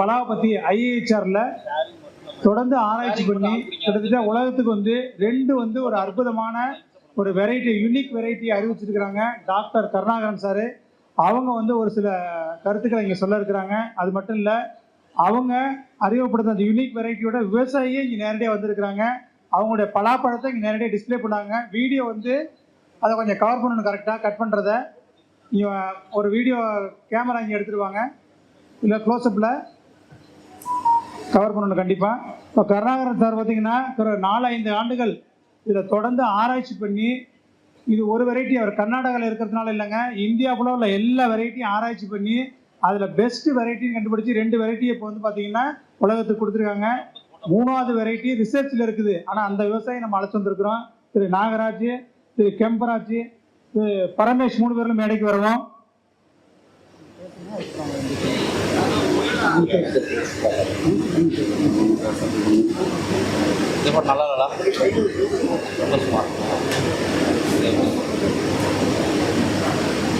பலாவை பற்றி ஐஏஹெச்ஆரில் தொடர்ந்து ஆராய்ச்சி பண்ணி கிட்டத்தட்ட உலகத்துக்கு வந்து ரெண்டு வந்து ஒரு அற்புதமான ஒரு வெரைட்டி யூனிக் வெரைட்டி அறிவிச்சிருக்கிறாங்க. Doctor Karunakaran sir. அவங்க வந்து ஒரு சில கருத்துக்களை இங்கே சொல்ல இருக்கிறாங்க. அது மட்டும் இல்லை அவங்க அறிமுகப்படுத்த அந்த யூனிக் வெரைட்டியோட விவசாயியே இங்கே நேரடியாக வந்திருக்கிறாங்க. அவங்களுடைய பலாப்பழத்தை இங்கே நேரடியாக டிஸ்ப்ளே பண்ணாங்க. வீடியோ வந்து அதை கொஞ்சம் கவர் பண்ணணும் கரெக்டாக கட் பண்ணுறத ஒரு வீடியோ கேமரா இங்கே எடுத்துருவாங்க இல்லை க்ளோஸ்அப்பில் கவர் பண்ணணும் கண்டிப்பாக இப்போ கருணாகரன் சார் பார்த்தீங்கன்னா ஒரு நாலு ஐந்து ஆண்டுகள் இதில் தொடர்ந்து ஆராய்ச்சி பண்ணி இது ஒரு வெரைட்டி அவர் கர்நாடகாவில் இருக்கிறதுனால இல்லைங்க இந்தியா ஃபுல்லாக உள்ள எல்லா வெரைட்டியும் ஆராய்ச்சி பண்ணி அதில் பெஸ்ட்டு வெரைட்டின்னு கண்டுபிடிச்சி ரெண்டு வெரைட்டியை இப்போ வந்து பார்த்தீங்கன்னா உலகத்துக்கு கொடுத்துருக்காங்க. மூணாவது வெரைட்டி ரிசர்ச்சில் இருக்குது. ஆனால் அந்த விவசாயி நம்ம அழைச்சி வந்திருக்கிறோம். திரு நாகராஜ் திரு கெம்பராஜ் திரு பரமேஷ் மூணு பேரும் மேடைக்கு வருவோம். இது நல்லா இல்லடா. சந்தோஷமா?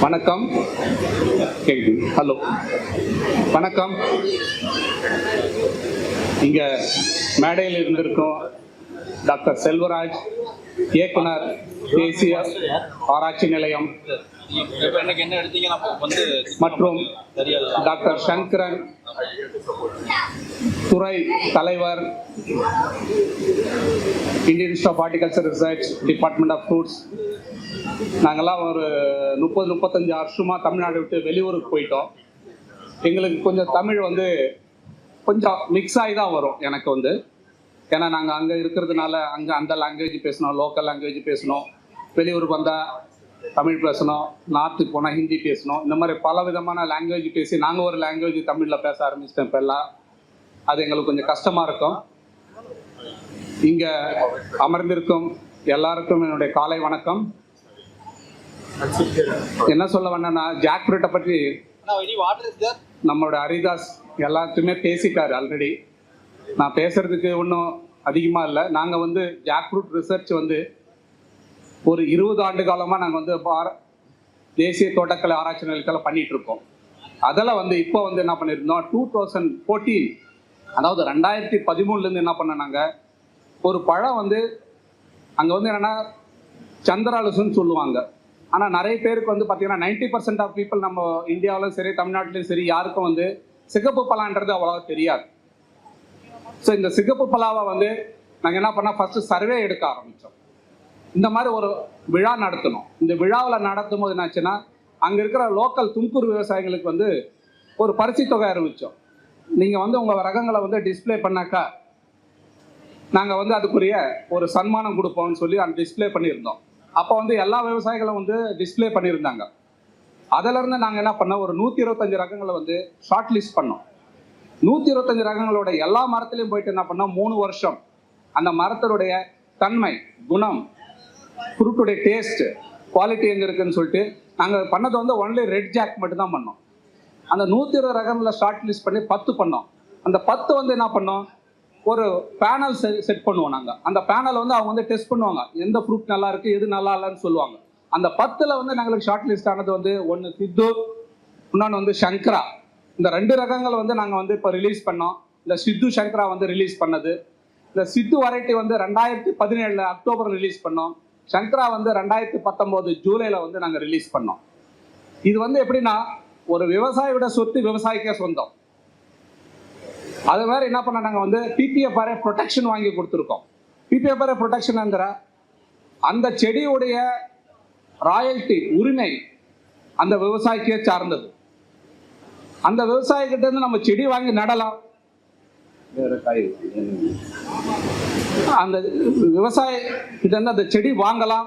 வணக்கம். கேள்வி ஹலோ வணக்கம். இங்க மேடையில் இருந்திருக்கும் டாக்டர் செல்வராஜ் இயக்குனர் தேசிய ஆராய்ச்சி நிலையம். மற்றும் டாக்டர் சங்கரன் துறை தலைவர் Indian institute of horticulture research department of fruits நாங்கள்லாம் ஒரு முப்பது முப்பத்தஞ்சு வருஷமாக தமிழ்நாடு விட்டு வெளியூருக்கு போயிட்டோம். எங்களுக்கு கொஞ்சம் தமிழ் வந்து கொஞ்சம் மிக்ஸ் ஆகி தான் வரும் எனக்கு வந்து. ஏன்னா நாங்கள் அங்கே இருக்கிறதுனால அங்கே அந்த லாங்குவேஜ் பேசணும் லோக்கல் லாங்குவேஜ் பேசணும். வெளியூருக்கு வந்தால் தமிழ் பேசணும் நார்த்துக்கு போனால் ஹிந்தி பேசணும். இந்த மாதிரி பல விதமான லாங்குவேஜ் பேசி நாங்கள் ஒரு லாங்குவேஜ் தமிழில் பேச ஆரம்பிச்சிட்டோம் இப்போ எல்லாம். அது எங்களுக்கு கொஞ்சம் கஷ்டமாக இருக்கும். இங்கே அமர்ந்திருக்கும் எல்லாருக்கும் என்னுடைய காலை வணக்கம். என்ன சொல்ல வேணா ஜாக் ஃப்ரூட்டை பற்றி நம்மளோட ஹரிதாஸ் எல்லாத்தையுமே பேசிட்டாரு ஆல்ரெடி நான் பேசுறதுக்கு ஒன்றும் அதிகமாக இல்லை. நாங்கள் வந்து ஜாக்ரூட் ரிசர்ச் வந்து ஒரு இருபது ஆண்டு காலமாக நாங்கள் வந்து பார- தேசிய தோட்டக்கலை ஆராய்ச்சி நிலையத்தில் பண்ணிட்டு இருக்கோம். அதில் வந்து இப்போ வந்து என்ன பண்ணியிருந்தோம் டூ தௌசண்ட் ஃபோர்டீன் அதாவது ரெண்டாயிரத்தி பதிமூணுலேருந்து என்ன பண்ணனாங்க ஒரு பழம் வந்து அங்கே வந்து என்னென்னா சந்திராலுசுன்னு சொல்லுவாங்க. ஆனால் நிறைய பேருக்கு வந்து பார்த்தீங்கன்னா நைன்டி பர்சன்ட் ஆஃப் பீப்புள் நம்ம இந்தியாவிலும் சரி தமிழ்நாட்டிலும் சரி யாருக்கும் வந்து சிகப்பு பலான்றது அவ்வளோவா தெரியாது. ஸோ இந்த சிகப்பு பலாவை வந்து நாங்கள் என்ன பண்ணோம்? ஃபஸ்ட்டு சர்வே எடுக்க ஆரம்பித்தோம் இந்த மாதிரி ஒரு விழா நடத்தணும். இந்த விழாவில் நடத்தும் போது என்னாச்சுன்னா அங்கே இருக்கிற லோக்கல் தும்கூர் விவசாயிகளுக்கு வந்து ஒரு பரிசு தொகை அறிவித்தோம் நீங்கள் வந்து உங்கள் ரகங்களை வந்து டிஸ்ப்ளே பண்ணாக்கா நாங்கள் வந்து அதுக்குரிய ஒரு சன்மானம் கொடுப்போம்னு சொல்லி அந்த டிஸ்பிளே பண்ணியிருந்தோம். அப்போ வந்து எல்லா விவசாயிகளும் வந்து டிஸ்பிளே பண்ணியிருந்தாங்க. அதிலிருந்து நாங்கள் என்ன பண்ணோம்? ஒரு நூற்றி இருபத்தஞ்சு ரகங்களை வந்து ஷார்ட் லிஸ்ட் பண்ணோம். நூற்றி இருபத்தஞ்சு ரகங்களோட எல்லா மரத்துலையும் போயிட்டு என்ன பண்ணோம்? மூணு வருஷம். அந்த மரத்தினுடைய தன்மை குணம் ஃப்ரூட்டுடைய டேஸ்ட் குவாலிட்டி எங்கே இருக்குன்னு சொல்லிட்டு நாங்கள் பண்ணது வந்து ஒன்லி ரெட் ஜாக் மட்டும் தான் பண்ணோம். அந்த நூற்றி இருபது ரகங்களில் ஷார்ட் லிஸ்ட் பண்ணி பத்து பண்ணோம். அந்த பத்து வந்து என்ன பண்ணோம்? ஒரு பேனல் செட் பண்ணுவோம் நாங்கள் அந்த பேனல் வந்து அவங்க வந்து டெஸ்ட் பண்ணுவாங்க. எந்த ஃப்ரூட் நல்லா இருக்கு எது நல்லா இல்லைன்னு சொல்லுவாங்க. அந்த பத்தில் வந்து எங்களுக்கு ஷார்ட் லிஸ்ட் ஆனது வந்து ஒன்று சித்து இன்னொன்று வந்து சங்கரா. இந்த ரெண்டு ரகங்கள் வந்து நாங்கள் வந்து இப்போ ரிலீஸ் பண்ணோம். இந்த சித்து சங்கரா வந்து ரிலீஸ் பண்ணது. இந்த சித்து வெரைட்டி வந்து ரெண்டாயிரத்தி பதினேழில் அக்டோபர் ரிலீஸ் பண்ணோம். சங்கரா வந்து ரெண்டாயிரத்தி பத்தொம்போது ஜூலையில் வந்து நாங்கள் ரிலீஸ் பண்ணோம். இது வந்து எப்படின்னா ஒரு விவசாயியோட சொத்து விவசாயிக்கே சொந்தம். அது மாதிரி என்ன பண்ண நாங்கள் வந்து பிபிஎஃப்ஆர்ஏ ப்ரொடெக்ஷன் வாங்கி கொடுத்துருக்கோம். பிபிஎஃப்ஆர்ஏ ப்ரொடெக்ஷன்ங்கிற அந்த செடியுடைய ராயல்ட்டி உரிமை அந்த விவசாயிக்கே சார்ந்தது. அந்த விவசாயிகிட்ட இருந்து நம்ம செடி வாங்கி நடலாம். அந்த விவசாய கிட்ட இருந்து அந்த செடி வாங்கலாம்.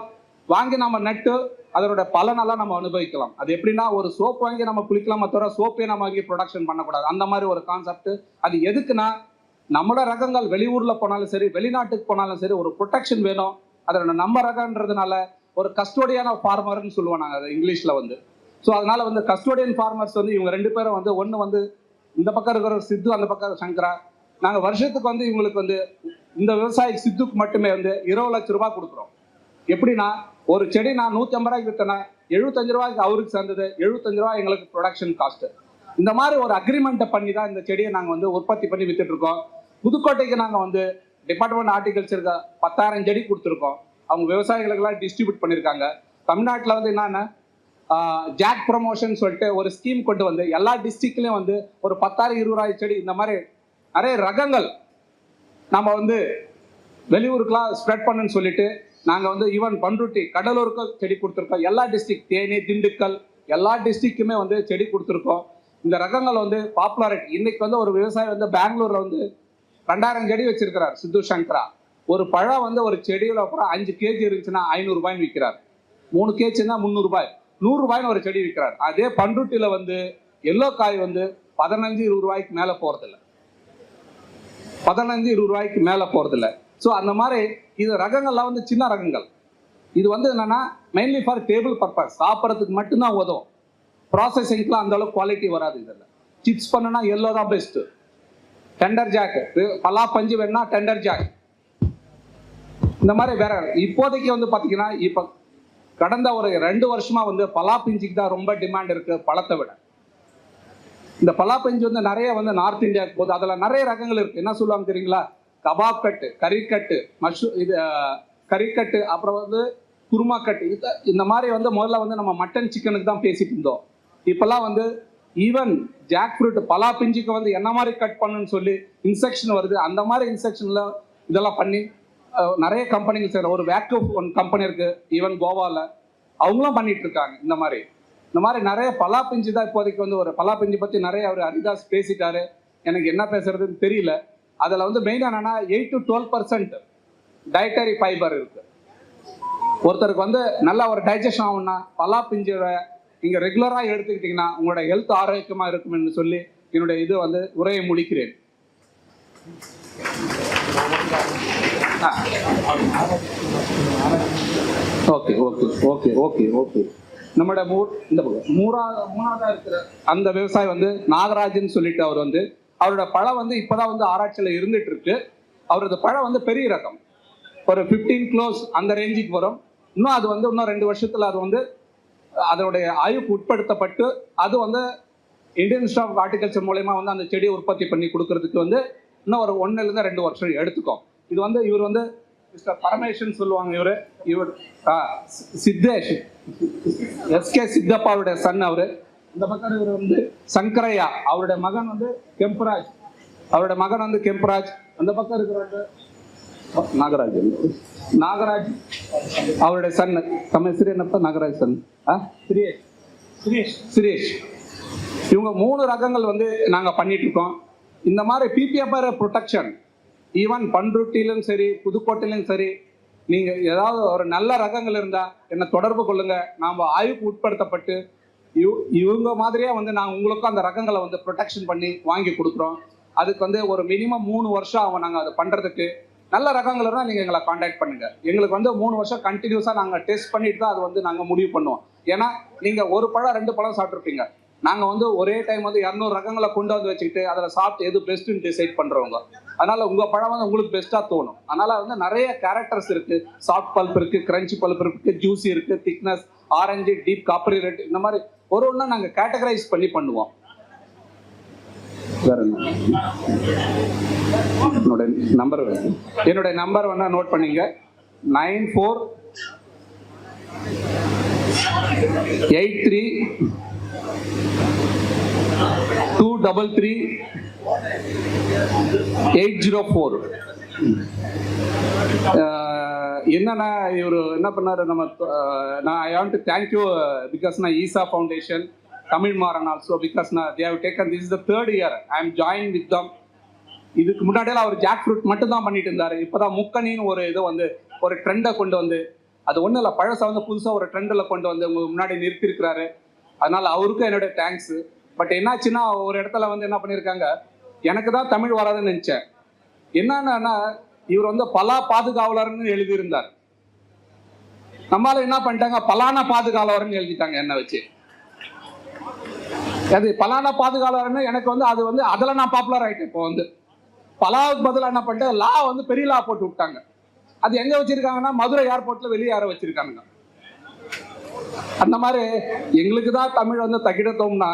வாங்கி நம்ம நட்டு அதனோட பலனெல்லாம் நம்ம அனுபவிக்கலாம். அது எப்படின்னா ஒரு சோப் வாங்கி நம்ம குளிக்கலாமா தவிர சோப்பே நம்ம வாங்கி ப்ரொடக்ஷன் பண்ணக்கூடாது. அந்த மாதிரி ஒரு கான்செப்ட் அது எதுக்குன்னா நம்மளோட ரகங்கள் வெளியூர்ல போனாலும் சரி வெளிநாட்டுக்கு போனாலும் சரி ஒரு ப்ரொடெக்ஷன் வேணும். அதோட நம்ம ரகன்றதுனால ஒரு கஸ்டோடியான ஃபார்மர்னு சொல்லுவோம் நாங்கள் அது இங்கிலீஷ்ல வந்து. ஸோ அதனால வந்து கஸ்டோடியன் ஃபார்மர்ஸ் வந்து இவங்க ரெண்டு பேரும் வந்து ஒன்று வந்து இந்த பக்கம் இருக்கிற ஒரு சித்து அந்த பக்கம் சங்கரா. நாங்கள் வருஷத்துக்கு வந்து இவங்களுக்கு வந்து இந்த விவசாயி சித்துக்கு மட்டுமே வந்து இருபது லட்ச ரூபாய் கொடுக்குறோம். எப்படின்னா ஒரு செடி நான் நூற்றி ஐம்பது ரூபாய்க்கு விற்றேன்னா எழுபத்தஞ்சு ரூபாய்க்கு அவருக்கு சேர்ந்தது எழுபத்தஞ்சு ரூபாய் எங்களுக்கு ப்ரொடக்ஷன் காஸ்ட் இந்த மாதிரி ஒரு அக்ரிமெண்ட்டை பண்ணி தான் இந்த செடியை நாங்கள் வந்து உற்பத்தி பண்ணி வித்துட்டு இருக்கோம். புதுக்கோட்டைக்கு நாங்கள் வந்து டிபார்ட்மெண்ட் ஆர்டிகல்ச்சருக்கு பத்தாயிரம் செடி கொடுத்துருக்கோம். அவங்க விவசாயிகளுக்கெல்லாம் டிஸ்ட்ரிபியூட் பண்ணியிருக்காங்க. தமிழ்நாட்டில் வந்து என்னென்ன ஜாக் ப்ரொமோஷன் சொல்லிட்டு ஒரு ஸ்கீம் கொண்டு வந்து எல்லா டிஸ்ட்ரிக்ட்லையும் வந்து ஒரு பத்தாயிரம் இருபதாயிரம் செடி இந்த மாதிரி நிறைய ரகங்கள் நம்ம வந்து வெளியூருக்குலாம் ஸ்ப்ரெட் பண்ணுன்னு சொல்லிட்டு நாங்கள் வந்து ஈவன் பண்ருட்டி கடலூருக்கு செடி கொடுத்துருக்கோம். எல்லா டிஸ்ட்ரிக்ட் தேனி திண்டுக்கல் எல்லா டிஸ்ட்ரிக்ட்டுமே வந்து செடி கொடுத்துருக்கோம். இந்த ரகங்கள் வந்து பாப்புலாரிட்டி இன்னைக்கு வந்து ஒரு விவசாயி வந்து பெங்களூர்ல வந்து ரெண்டாயிரம் செடி வச்சிருக்கிறார் சித்து சங்கரா. ஒரு பழம் வந்து ஒரு செடியில் அப்புறம் அஞ்சு கேஜி இருந்துச்சுன்னா ஐநூறுரூபாய்னு விற்கிறார். மூணு கேஜின்னா முந்நூறுபாய் நூறு ரூபாய்னு ஒரு செடி விற்கிறார் அதே பண்ருட்டியில வந்து எல்லோ காய் வந்து பதினஞ்சு இருபது ரூபாய்க்கு மேலே போகிறதில்ல பதினஞ்சு இருபது ரூபாய்க்கு மேலே போகிறதில்ல ஸோ அந்த மாதிரி இது ரகங்கள்லாம் வந்து சின்ன ரகங்கள். இது வந்து என்னென்னா மெயின்லி ஃபார் டேபிள் பர்பஸ் சாப்பிட்றதுக்கு மட்டும்தான் உதவும். ப்ராசஸிங்க்குலாம் அந்தளவுக்கு குவாலிட்டி வராது இதில். சிப்ஸ் பண்ணுனா எல்லோ தான் பெஸ்ட்டு டெண்டர் ஜாக் பலா பஞ்சு வேணா டெண்டர் ஜாக் இந்த மாதிரி வேற இப்போதைக்கு வந்து பார்த்தீங்கன்னா இப்போ கடந்த ஒரு ரெண்டு வருஷமா வந்து பலா பிஞ்சுக்கு தான் ரொம்ப டிமாண்ட் இருக்கு பழத்தை விட. இந்த பலா வந்து நிறைய வந்து நார்த் இந்தியாவுக்கு போகுது. அதில் நிறைய ரகங்கள் இருக்கு. என்ன சொல்லுவாங்க தெரியுங்களா? கபாப் கட்டு கறிக்கட்டு மஷ்ரூ இது கறிக்கட்டு அப்புறம் வந்து குருமா கட்டு. இது இந்த மாதிரி வந்து முதல்ல வந்து நம்ம மட்டன் சிக்கனுக்கு தான் பேசிட்டு இருந்தோம். இப்போல்லாம் வந்து ஈவன் ஜாக் ஃப்ரூட் பலா பிஞ்சுக்கு வந்து என்ன மாதிரி கட் பண்ணுன்னு சொல்லி இன்செக்ஷன் வருது. அந்த மாதிரி இன்செக்ஷனில் இதெல்லாம் பண்ணி நிறைய கம்பெனிகள் செய்கிற ஒரு வேக்யூ ஒன் கம்பெனி இருக்கு. ஈவன் கோவாவில் அவங்களும் பண்ணிட்டு இருக்காங்க. இந்த மாதிரி. இந்த மாதிரி நிறைய பலா பிஞ்சு தான் இப்போதைக்கு வந்து ஒரு பலா பிஞ்சு பற்றி நிறைய அவர் ஹரிதாஸ் பேசிட்டாரு. எனக்கு என்ன பேசுறதுன்னு தெரியல. அதில் வந்து மெயின் என்னன்னா eight to twelve percent dietary fibre இருக்கு. ஒருத்தருக்கு வந்து நல்லா ஒரு டைஜஷன் ஆகும்னா பலா பிஞ்சு நீங்கள் ரெகுலராக எடுத்துக்கிட்டீங்கன்னா உங்களோட ஹெல்த் ஆரோக்கியமாக இருக்கும்னு சொல்லி என்னுடைய இது வந்து உரையை முடிக்கிறேன். Okay okay okay okay okay நம்மளோட மூர் இந்த மூணாவது மூணாவதா இருக்கிற அந்த விவசாயி வந்து நாகராஜன் சொல்லிட்டு அவர் வந்து அவரோட பழம் வந்து இப்பதான் வந்து ஆராய்ச்சியில இருந்துட்டு இருக்கு அவரது பழம் வந்து பெரிய ரகம். ஒரு 15 க்ளோஸ் அந்த ரேஞ்சுக்கு வரும். இன்னும் அது வந்து இன்னும் ரெண்டு வருஷத்துல அது வந்து அதனுடைய ஆய்வுக்கு உட்படுத்தப்பட்டு அது வந்து இந்தியன் இன்ஸ்டியூட் ஆஃப் ஹார்டிகல்ச்சர் மூலயமா வந்து அந்த செடியை உற்பத்தி பண்ணி கொடுக்கறதுக்கு வந்து இன்னும் ஒரு ஒண்ணுல இருந்து ரெண்டு வருஷம் எடுத்துக்கும் இது வந்து இவர் வந்து மிஸ்டர் பரமேஸ்வரன் சொல்லுவாங்க இவர். இவர் சித்தேஷ். எஸ்கே சித்தப்பாவுடைய சன் அவரு. இந்த பக்கம் இவர் வந்து சங்கரையா. அவருடைய மகன் வந்து கெம்பராஜ். அவருடைய மகன் வந்து கெம்பராஜ். அந்த பக்கம் இருக்கிறவங்க நாகராஜ். நாகராஜ் அவருடைய சன் சிறு என்னப்பா? நாகராஜ் சன் ஆ? சுரேஷ். சுரேஷ். சுரேஷ். இவங்க மூணு ரகங்கள் வந்து நாங்க பண்ணிட்டு இருக்கோம். இந்த மாதிரி பிபிஎஃப்ஆர் ப்ரொடெக்ஷன் ஈவன் பண்ருட்டிலும் சரி புதுக்கோட்டையிலும் சரி நீங்கள் ஏதாவது ஒரு நல்ல ரகங்கள் இருந்தால் என்னை தொடர்பு கொள்ளுங்கள் நாம் ஆய்வுக்கு உட்படுத்தப்பட்டு இவ் இவங்க மாதிரியே வந்து நாங்கள் உங்களுக்கும் அந்த ரகங்களை வந்து ப்ரொடெக்ஷன் பண்ணி வாங்கி கொடுக்குறோம். அதுக்கு வந்து ஒரு மினிமம் மூணு வருஷம் ஆகும் நாங்கள் அதை பண்ணுறதுக்கு நல்ல ரகங்கள் இருந்தால் நீங்கள் எங்களை காண்டாக்ட் பண்ணுங்கள் எங்களுக்கு வந்து மூணு வருஷம் கண்டினியூஸாக நாங்கள் டெஸ்ட் பண்ணிட்டு தான் அது வந்து நாங்கள் முடிவு பண்ணுவோம். ஏன்னா நீங்கள் ஒரு பழம் ரெண்டு பழம் சாப்பிட்ருப்பீங்க நாங்கள் வந்து ஒரே டைம் வந்து இரநூறு ரகங்களை கொண்டு வந்து வச்சுக்கிட்டு அதில் சாப்பிட்டு எது பெஸ்ட்டுன்னு டிசைட் பண்ணுறவங்க அதனால் உங்கள் பழம் வந்து உங்களுக்கு பெஸ்ட்டாக தோணும். அதனால் வந்து நிறைய கேரக்டர்ஸ் இருக்குது சாஃப்ட் பல்ப் இருக்குது கிரன்ச்சி பல்ப் இருக்குது ஜூஸி இருக்குது thickness orange deep coppery red இந்த மாதிரி ஒரு ஒன்றா நாங்கள் கேட்டகரைஸ் பண்ணி பண்ணுவோம். வேற என்னோட நம்பர் வேணும் என்னுடைய நம்பர் வேணா நோட் பண்ணிங்க. Nine four eight three double three eight zero four என்னன்னா இவர் என்ன பண்ணாரு நம்ம uh, நான் I want to thank you because நான் Isha foundation Tamil Maran also because நான் have taken this is the third year I am join with them இதுக்கு முன்னாடியெல்லாம் அவர் ஜாக் ஃப்ரூட் மட்டும் தான் பண்ணிட்டு இப்போ இப்போதான் முக்கணின்னு ஒரு இதை வந்து ஒரு ட்ரெண்டை கொண்டு வந்து அது ஒன்றும் இல்லை பழசை வந்து புதுசாக ஒரு ட்ரெண்டில் கொண்டு வந்து உங்களுக்கு முன்னாடி நிறுத்திருக்கிறாரு. அதனால் அவருக்கும் என்னோட தேங்க்ஸு பட் என்னாச்சுன்னா ஒரு இடத்துல வந்து என்ன பண்ணியிருக்காங்க எனக்கு தான் தமிழ் வராதுன்னு நினச்சேன். என்னன்னா இவர் வந்து பலா பாதுகாவலர்னு எழுதியிருந்தார். நம்மளால என்ன பண்ணிட்டாங்க? பலானா பாதுகாவலர்னு எழுதிட்டாங்க என்ன வச்சு. அது பலானா பாதுகாவலர்னு எனக்கு வந்து அது வந்து அதில் நான் பாப்புலர் ஆகிட்டேன் இப்போ வந்து. பலாவுக்கு பதிலாக என்ன பண்ணிட்டேன்? லா வந்து பெரிய லா போட்டு விட்டாங்க. அது எங்கே வச்சிருக்காங்கன்னா மதுரை ஏர்போர்ட்டில் வெளியே யார வச்சிருக்காங்க அந்த மாதிரி எங்களுக்கு தான் தமிழ் வந்து தகிடத்தோம்னா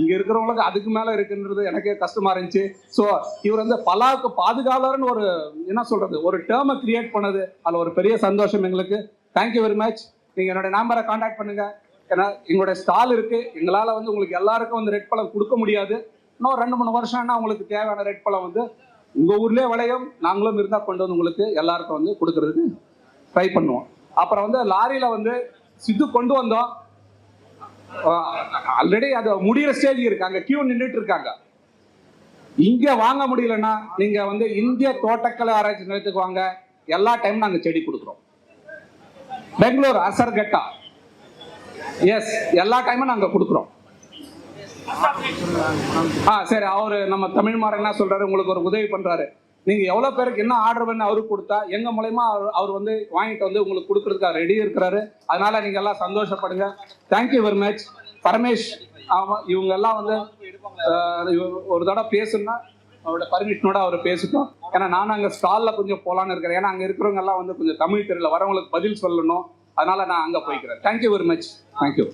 இங்க இருக்கிறவங்களுக்கு அதுக்கு மேல இருக்குன்றது எனக்கே கஷ்டமா இருந்துச்சு. ஸோ இவர் வந்து பலாவுக்கு பாதுகாவலர்னு ஒரு என்ன சொல்றது ஒரு டேர்மை கிரியேட் பண்ணது. அதுல ஒரு பெரிய சந்தோஷம் எங்களுக்கு. தேங்க்யூ வெரி மச் நீங்க என்னுடைய நம்பரை காண்டாக்ட் பண்ணுங்க. ஏன்னா எங்களுடைய ஸ்டால் இருக்கு. எங்களால வந்து உங்களுக்கு எல்லாருக்கும் வந்து ரெட் பழம் கொடுக்க முடியாது. இன்னும் ரெண்டு மூணு வருஷம்னா உங்களுக்கு தேவையான ரெட் பழம் வந்து உங்க ஊர்லயே விளையும். நாங்களும் இருந்தா கொண்டு வந்து உங்களுக்கு எல்லாருக்கும் வந்து கொடுக்கறதுக்கு ட்ரை பண்ணுவோம். அப்புறம் வந்து லாரியில வந்து சித்து கொண்டு வந்தோம். ஆல்ரெடி அது முடிகிற ஸ்டேஜ் இருக்கு. அங்க கியூ நின்றுட்டு இருக்காங்க. இங்க வாங்க முடியலன்னா நீங்க வந்து இந்திய தோட்டக்கலை ஆராய்ச்சி நிலையத்துக்கு வாங்க. எல்லா டைம் நாங்க செடி கொடுக்குறோம். பெங்களூர் அசர்கட்டா. எஸ் எல்லா டைமும் நாங்க கொடுக்குறோம். ஆ சரி அவரு நம்ம தமிழ் மாறன் என்ன சொல்றாரு? உங்களுக்கு ஒரு உதவி பண்றாரு. நீங்கள் எவ்வளோ பேருக்கு என்ன ஆர்டர் பண்ணி அவருக்கு கொடுத்தா எங்கள் மூலயமா அவர் அவர் வந்து வாங்கிட்டு வந்து உங்களுக்கு கொடுக்கறதுக்கு ரெடி இருக்கிறாரு. அதனால நீங்கள் எல்லாம் சந்தோஷப்படுங்க. Thank you very much Paramesh ஆமாம் இவங்க எல்லாம் வந்து இவ- ஒரு தடவை பேசணும்னா அவரோட பர்மிஷனோட அவர் பேசிட்டோம். ஏன்னா நானும் அங்கே ஸ்டாலில் கொஞ்சம் போகலான்னு இருக்கிறேன். ஏன்னா அங்கே இருக்கிறவங்க எல்லாம் வந்து கொஞ்சம் தமிழ் தெரியல வரவங்களுக்கு பதில் சொல்லணும். அதனால நான் அங்கே போய்க்கிறேன். Thank you very much thank you